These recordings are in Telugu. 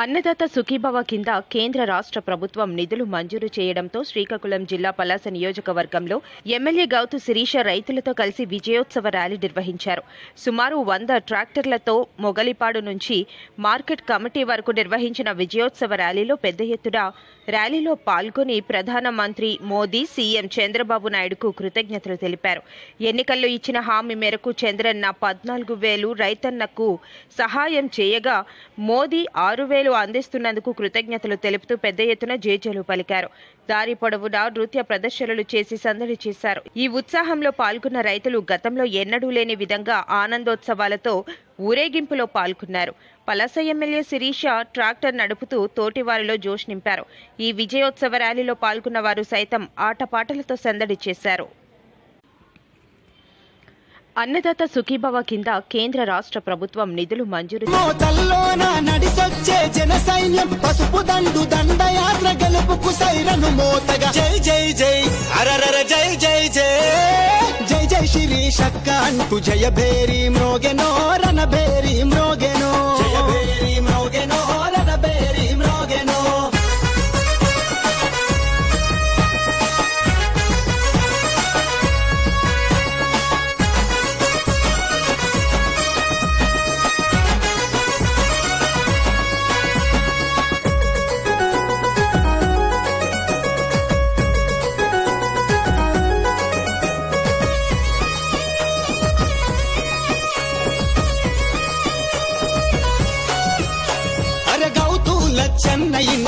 అన్నదాత సుఖీభవ కింద కేంద్ర రాష్ట్ర ప్రభుత్వం నిధులు మంజూరు చేయడంతో శ్రీకాకుళం జిల్లా పలాస నియోజకవర్గంలో ఎమ్మెల్యే గౌతు శిరీష రైతులతో కలిసి విజయోత్సవ ర్యాలీ నిర్వహించారు. సుమారు వంద ట్రాక్టర్లతో మొగలిపాడు నుంచి మార్కెట్ కమిటీ వరకు నిర్వహించిన విజయోత్సవ ర్యాలీలో పెద్ద ఎత్తున ర్యాలీలో పాల్గొని ప్రధానమంత్రి మోదీ సీఎం చంద్రబాబు నాయుడుకు కృతజ్ఞతలు తెలిపారు. ఎన్నికల్లో ఇచ్చిన హామీ మేరకు చంద్రన్న పద్నాలుగు వేలు రైతన్నకు సహాయం చేయగా మోదీ ఆరు వేలు అందిస్తున్నందుకు కృతజ్ఞతలు తెలుపుతూ పెద్ద ఎత్తున జేజేలు పలికారు. దారి పొడవునా నృత్య ప్రదర్శనలు చేసి సందడి చేశారు. ఈ ఉత్సాహంలో పాల్గొన్న రైతులు గతంలో ఎన్నడూ లేని విధంగా ఆనందోత్సవాలతో ఊరేగింపులో పాల్గొన్నారు. పలాస ఎమ్మెల్యే శిరీష ట్రాక్టర్ నడుపుతూ తోటివారిలో జోష్ నింపారు. ఈ విజయోత్సవ ర్యాలీలో పాల్గొన్న వారు సైతం ఆటపాటలతో సందడి చేశారు. అన్నదాత సుఖీభవ కింద కేంద్ర రాష్ట్ర ప్రభుత్వం నిధులు మంజూరు జై జై జై అరరర జై జై జై. జై జై అంటూ జయ భేరి మ్రోగెనో రణ భేరి మ్రోగె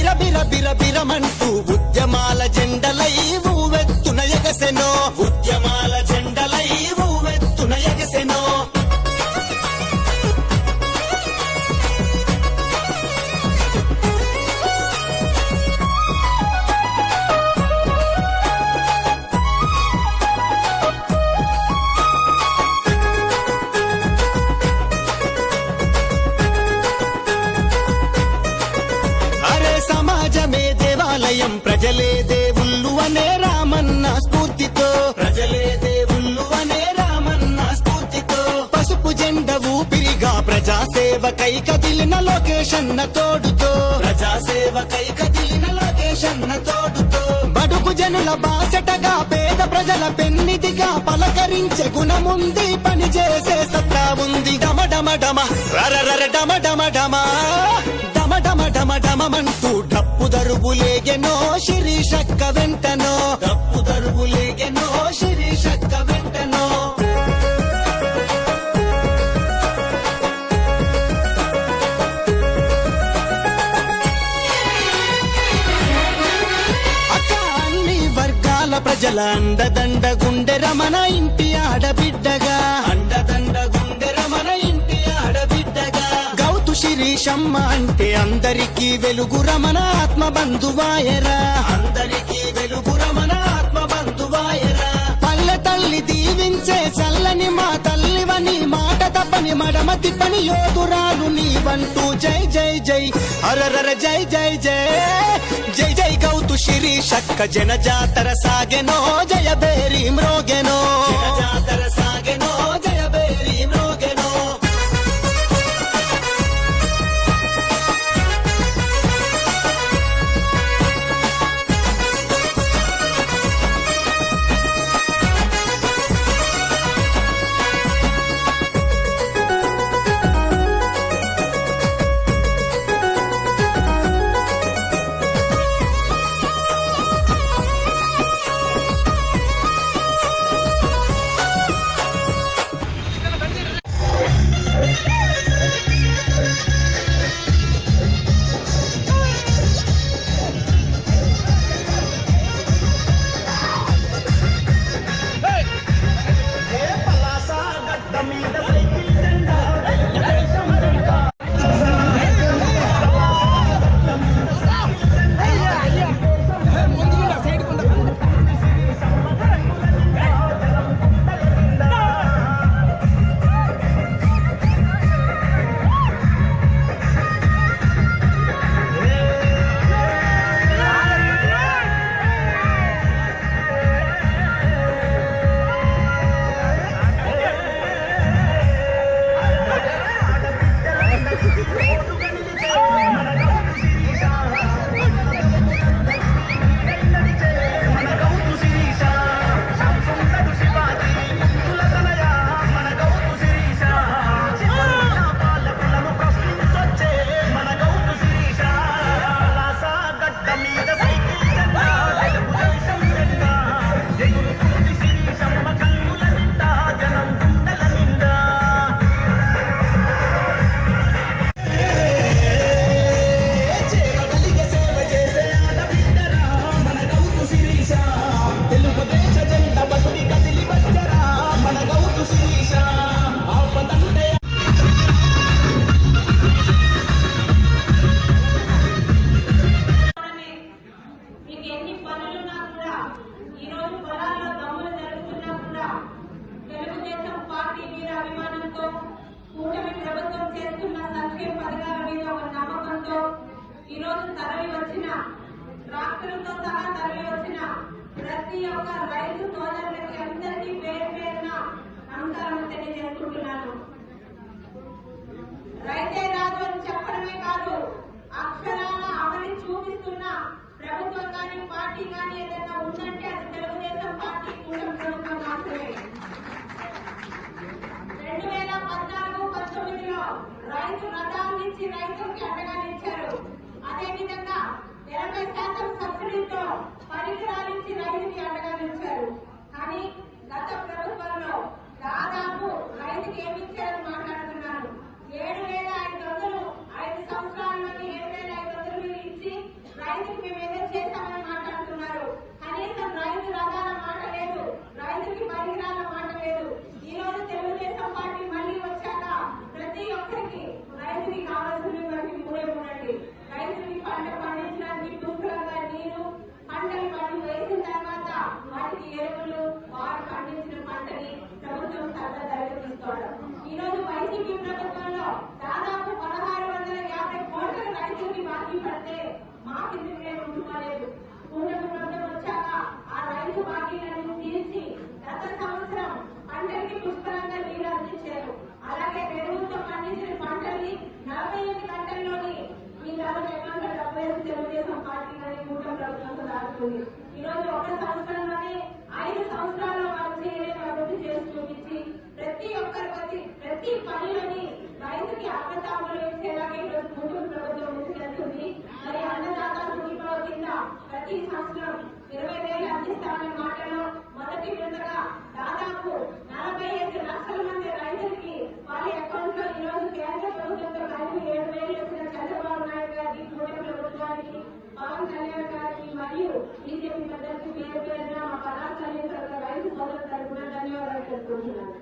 బిర బిర ఉద్యమాల జెండలై ఊవెత్తున ఎగసెనో. ఉద్యమాల జెండలై దేవాలయం ప్రజలే దేవుళ్ళు అనే రామన్న స్ఫూర్తితో. ప్రజలే దేవుళ్ళు అనే రామన్న స్ఫూర్తితో. పసుపు జెండ ఊపిరిగా ప్రజాసేవకై కదిలిన లొకేషన్న తోడుతో. ప్రజాసేవకై కదిలిన లొకేషన్న తోడుతో. బడుగు జనుల బాసటగా పేద ప్రజల పెన్నిదిగా పలకరించే గుణముంది పని చేసే సత్తా ఉంది. డమ డమ డమ. రర డమ డమ డమ. డమ డమ డమ డమమంటూ డప్పు దరువులేగెనో శిరీషక్క వెంటనో. డప్పు దరువులేగెనో శిరీషక్క వెంటనో. అన్ని వర్గాల ప్రజల అండదండ గుండె రమణ ఇంటి ఆడబిడ్డగా. శిరీషమ్మ అంటే అందరికీ వెలుగు రమణ ఆత్మ బంధువాయరా. అందరికీ వెలుగు రమణ ఆత్మ బంధువాయరా. పల్లె తల్లి దీవించే చల్లని మా తల్లివని మాట తప్పని మడమ తిప్పని యోధురాలు నీవంటూ. జై జై జై అరరర జై జై జై. జై జై గౌతు శిరీషక్క జన జాతర సాగెనో జయ బేరి మ్రోగెనో జాతర ఈరోజు తరలి వచ్చిన ట్రాక్టర్లతో సహా తరలి వచ్చిన ప్రతి ఒక్క రైతు సోదరులకి అందరికీ పేరు పేరున నమస్కారం తెలియజేసుకుంటున్నాను. రైతే రాజు అని చెప్పడమే కాదు అక్షరాల అమలు చూపిస్తున్న ప్రభుత్వం కానీ పార్టీ కానీ ఏదైనా ఉందంటే అది తెలుగుదేశం పార్టీ కూడా ప్రభుత్వం మాత్రమే. రెండు వేల పద్నాలుగు పంతొమ్మిదిలో రైతు రథాన్నిచ్చి రైతులకి అండగా నిచ్చారు విధంగా ఎనభై శాతం సబ్సిడీతో పరికరాలు ఇచ్చి రైతుకి అండగానిచ్చారు కానీ గత ప్రభుత్వంలో దాదాపు రైతుకి ఏమి ఇచ్చారని మాట్లాడుతున్నారు. ఏడు వేల ఐదు వందలు ఐదు సంవత్సరాల్లోని ఏడు వేల ఐదు వందలు మీరు ఇచ్చి రైతుకి మేము ఏదో చేశామని మాట్లాడుతున్నారు కనీసం రైతు రథాల మాట లేదు రైతుకి పరికరాల మాట లేదు ఈ రోజు తెలుగుదేశం పార్టీ మళ్ళీ వచ్చాక ప్రతి ఒక్కరికి రైతుకి కావాల్సినవి మనకి మూడే మూడండి రైతుకి పంట పండించడానికి పుష్కలంగా నీరు పంటలు పండి వేసిన తర్వాత వాటికి ఎరువులు వారు పండించిన పంటని ప్రభుత్వం తగ్గ ధరలు తీసుకోవడం ఈ రోజు వైసీపీ ప్రభుత్వంలో దాదాపు పదహారు వందల యాభై కోట్ల రైతులకి బాకీ పడితే మాకు కింద మేము ఉంటుకోలేదు కూటమి ప్రభుత్వం వచ్చాక ఆ రైతు బాకీలను తీర్చి గత సంవత్సరం పంటలకి పుష్కలంగా నీరు అందించారు. అలాగే ఎరువులతో పండించిన పంటల్ని నలభై ఎనిమిది గంటల్లోని ఈ నలభై అకౌంట్ల డెబ్బై ఐదు తెలుగుదేశం పార్టీ కానీ కూటమి ప్రభుత్వంతో దాటుతుంది ఈ రోజు ఒక సంవత్సరంలోనే ఐదు సంవత్సరాలు వారు చేయలేని అభివృద్ధి చేసి చూపించి ప్రతి ఒక్కరి ప్రతి ప్రతి పనిలోని అన్నదాతలు అన్నదాములు ఇచ్చేలాగా ఈ రోజు కూటమి ప్రభుత్వం మరి అన్నదాత సుఖీభావ కింద ప్రతి సంవత్సరం ఇరవై వేలు అందిస్తామనే మాటలో మొదటి విడతగా దాదాపు నలభై ఐదు లక్షల మంది రైతులకి వాళ్ళ అకౌంట్లో ఈ రోజు కేంద్ర ప్రభుత్వంతో కలిపి ఏడు వేలు ఇచ్చిన చంద్రబాబు నాయుడు గారికి కూటమి ప్రభుత్వానికి పవన్ కళ్యాణ్ గారికి మరియు బీజేపీ పెద్దలకి పేరు పేరున మా పదార్థాలు రైతు సోదరుల తరఫున ధన్యవాదాలు తెలుపుకుంటున్నాను.